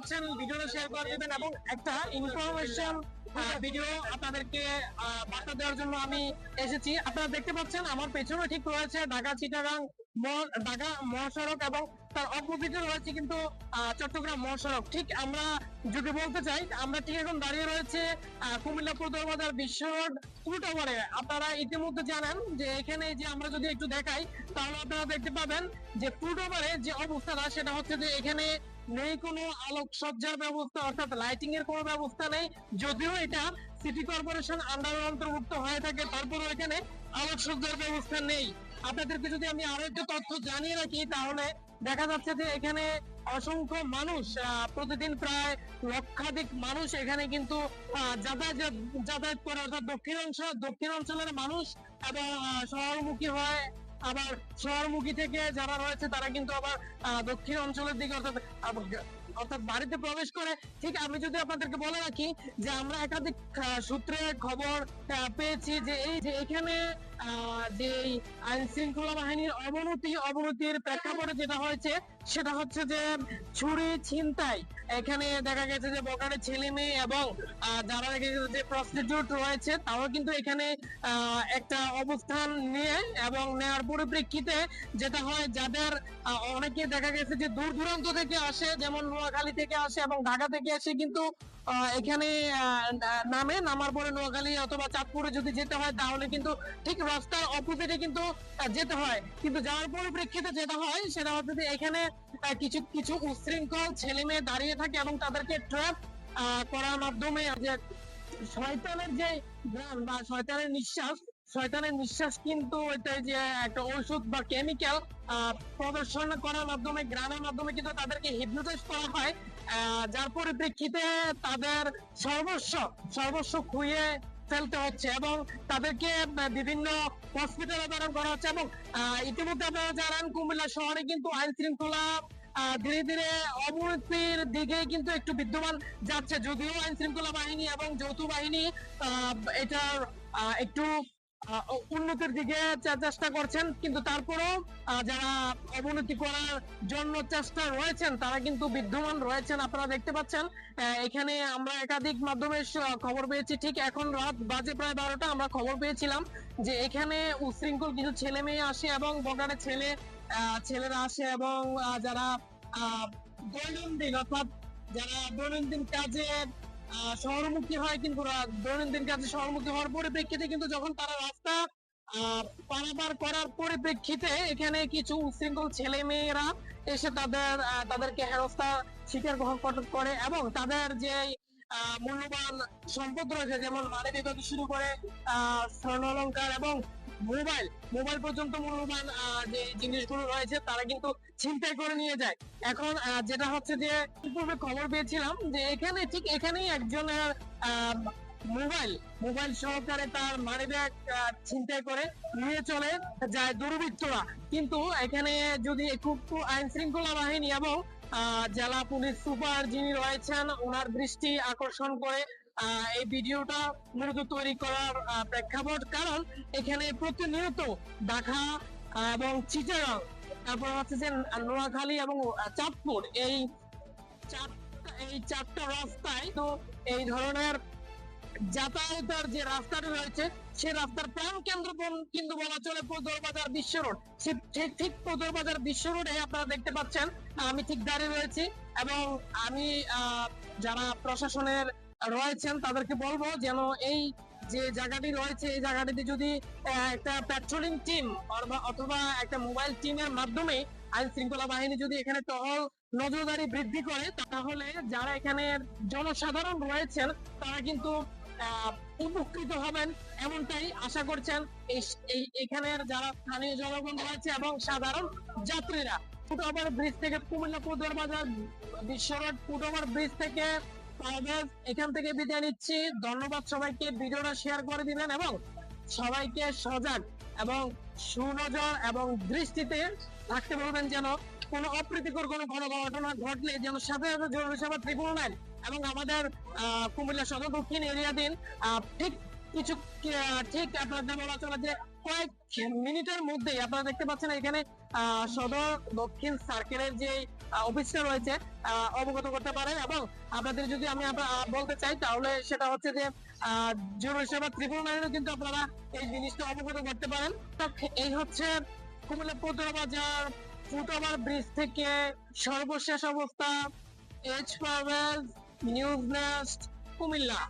পাচ্ছেন, ভিডিওটা শেয়ার করে দিবেন এবং একটা ইনফরমেশন ভিডিও আপনাদেরকে বার্তা দেওয়ার জন্য আমি এসেছি। আপনারা দেখতে পাচ্ছেন, আমার পেছনে ঠিক রয়েছে ঢাকা চিটাগাং ঢাকা মহাসড়ক এবং তার অপোজিটে রয়েছে কিন্তু চট্টগ্রাম মহাসড়ক। ঠিক আমরা যদি বলতে চাই, আমরা ঠিক এখন দাঁড়িয়ে রয়েছে কুমিল্লা পৌর বাজার বিশ্ব রোড টু টাওয়ারে আপনারা ইতিমধ্যে জানেন যে এখানে যে আমরা যদি একটু দেখাই, তাহলে আপনারা দেখতে পাবেন যে টু টাওয়ারে যে অবস্থাটা, সেটা হচ্ছে যে এখানে নেই কোনো আলোকসজ্জার ব্যবস্থা, অর্থাৎ লাইটিং এর কোনো ব্যবস্থা নেই। যদিও এটা সিটি কর্পোরেশন আন্ডার অন্তর্ভুক্ত হয়ে থাকে, তারপরেও এখানে আলোকসজ্জার ব্যবস্থা নেই। আপনাদেরকে যদি আমি আরও একটু তথ্য জানিয়ে রাখি, তাহলে দেখা যাচ্ছে যে এখানে অসংখ্য মানুষ প্রতিদিন প্রায় লক্ষাধিক মানুষ এখানে কিন্তু যাতায়াত যাতায়াত করে। অর্থাৎ দক্ষিণাংশ দক্ষিণাঞ্চলের মানুষ এবং শহরমুখী হয়। আবার শহরমুখী থেকে যারা রয়েছে, তারা কিন্তু আবার দক্ষিণ অঞ্চলের দিকে অর্থাৎ অর্থাৎ বাড়িতে প্রবেশ করে। ঠিক, আমি যদি আপনাদেরকে বলে রাখি যে আমরা একাধিক সূত্রে খবর পেয়েছি যে এই যে এখানে যে আইন শৃঙ্খলা বাহিনীর অবনতি, অবনতির প্রেক্ষাপটে যেটা হয়েছে, সেটা হচ্ছে যে ছুরি ছিনতাই। এখানে দেখা গেছে যে বকারে ছেলে মেয়ে এবং যারা যে প্রস্টিটিউট রয়েছে তাও কিন্তু এখানে একটা অবস্থান নিয়ে এবং নেওয়ার পরিপ্রেক্ষিতে যেটা হয়, যাদের অনেকে দেখা গেছে যে দূর দূরান্ত থেকে আসে, যেমন নোয়াখালী থেকে আসে এবং ঢাকা থেকে এসে কিন্তু এখানে নামে, নামার পরে নোয়াখালী অথবা চাঁদপুরে যদি যেতে হয়, তাহলে কিন্তু ঠিক রাস্তার অপোজিটে কিন্তু যেতে হয়। কিন্তু যাওয়ার পরিপ্রেক্ষিতে যেটা হয়, সেটা হচ্ছে যে এখানে কিছু কিছু উশৃঙ্খল ছেলে মেয়ে দাঁড়িয়ে থাকে এবং তাদেরকে ট্র্যাপ করার মাধ্যমে যে শয়তানের যে জ্ঞান বা শয়তানের নিঃশ্বাস শয়তানের নিঃশ্বাস কিন্তু এটা যে একটা ঔষধ বা কেমিক্যাল প্রদর্শন করার মাধ্যমে, গ্রামের মাধ্যমে কিন্তু তাদেরকে হিপনোটাইজ করা হয়। যার পরিপ্রেক্ষিতে তাদের সর্বস্ব সর্বস্ব খুইয়ে ফেলতে হচ্ছে এবং তাদেরকে বিভিন্ন হসপিটালে প্রেরণ করা হচ্ছে এবং ইতিমধ্যে আপনারা জানেন, কুমিল্লা শহরে কিন্তু আইন শৃঙ্খলা ধীরে ধীরে অবনতির দিকে কিন্তু একটু বিদ্যমান যাচ্ছে। যদিও আইন শৃঙ্খলা বাহিনী এবং যৌথ বাহিনী এটার একটু উন্নতির দিকে চেষ্টা করছেন কিন্তু তারপরেও যারা অবনতি করার জন্য চেষ্টা রয়েছেন তারা কিন্তু বিদ্যমান রয়েছেন আপনারা দেখতে পাচ্ছেন। এখানে আমরা একাধিক মাধ্যমে খবর পেয়েছি ঠিক এখন রাত বাজে প্রায় বারোটা আমরা খবর পেয়েছিলাম যে এখানে উশৃঙ্খল কিছু ছেলে মেয়ে আসে এবং বগারে ছেলে ছেলেরা আসে এবং যারা আহ, দৈনন্দিন অর্থাৎ যারা দৈনন্দিন কাজে শহরমুখী হয় কিন্তু দৈনন্দিন কাজে শহরমুখী হওয়ার পরিপ্রেক্ষিতে কিন্তু যখন তারা রাস্তা পারাপার করার পরিপ্রেক্ষিতে এখানে কিছু উশৃঙ্খল ছেলে মেয়েরা এসে তাদের তাদেরকে হেনস্থা শিকার গ্রহণ করে এবং তাদের যে মূল্যবান সম্পদ রয়েছে যেমন মানি থেকে শুরু করে আহ, স্বর্ণ অলংকার এবং মোবাইল মোবাইল পর্যন্ত মূল্যবান যে জিনিসগুলো রয়েছে, তারা কিন্তু ছিনতাই করে নিয়ে যায়। এখন যেটা হচ্ছে যে, পূর্বে খবর পেয়েছিলাম যে এখানে ঠিক এখানেই একজনের মোবাইল মোবাইল সহকারে তার মানি ব্যাগ ছিনতাই করে নিয়ে চলে যায় দুর্বৃত্তরা। কিন্তু এখানে যদি একটু আইন শৃঙ্খলা বাহিনী এবং জেলা পুলিশ সুপার যিনি রয়েছেন, ওনার দৃষ্টি আকর্ষণ করে এই ভিডিওটা মূলত তৈরি করার প্রেক্ষাপট। কারণ এখানে প্রতিনিয়ত ঢাকা এবং চিটাগাং, তারপর হচ্ছে যে নোয়াখালী এবং চাঁদপুর এই এই চারটা রাস্তায় তো এই ধরনের যাতায়াতের যে রাস্তাটা রয়েছে, সে রাস্তার প্রাণ কেন্দ্র কিন্তু বলা চলে বাজার বিশ্ব রোড। ঠিক পদর বাজার বিশ্ব রোডে আপনারা দেখতে পাচ্ছেন, আমি ঠিক দাঁড়িয়ে রয়েছি এবং আমি যারা প্রশাসনের রয়েছেন, তাদেরকে বলব যেন এই যে জায়গাটি রয়েছে, এই জায়গাটিতে যদি একটা পেট্রোলিং টিম অথবা একটা মোবাইল টিমের মাধ্যমে আইন শৃঙ্খলা বাহিনী যদি এখানে টহল নজরদারি বৃদ্ধি করে, তাহলে যারা এখানে জনসাধারণ রয়েছেন, তারা কিন্তু উপকৃত হবেন এমনটাই আশা করছেন এই- এখানের যারা স্থানীয় জনগণ রয়েছে এবং সাধারণ যাত্রীরা। ফুটওভার ব্রিজ থেকে কুমিল্লা পদর বাজার বিশ্ব রোড ফুটওভার ব্রিজ থেকে এখান থেকে বিদায় নিচ্ছি। ধন্যবাদ সবাইকে। ভিডিওটা শেয়ার করে দিবেন এবং সবাইকে সজাগ এবং সুনজর এবং দৃষ্টিতে বলবেন যেন কোনো অপ্রীতিকর কোনো ঘটনা ঘটলে যেন সাথে সাথে জরুরি ত্রিপুরা নেন এবং আমাদের কুমিল্লা সদর দক্ষিণ এরিয়াদিন ঠিক কিছু ঠিক আপনাদের বলা যে কয়েক মিনিটের মধ্যেই আপনারা দেখতে পাচ্ছেন এখানে সদর দক্ষিণ সার্কেলের যে অফিসটা রয়েছে অবগত করতে পারেন এবং আপনাদের যদি আমি বলতে চাই, তাহলে সেটা হচ্ছে যে জিরো সেবা ত্রিপুরা নাইনও কিন্তু আপনারা এই জিনিসটা অবগত করতে পারেন। এই হচ্ছে কুমিল্লা পৌতরা বাজার ফুটওভার ব্রিজ থেকে সর্বশেষ অবস্থা এইচ পাওয়েল নিউজ নেস্ট কুমিল্লা।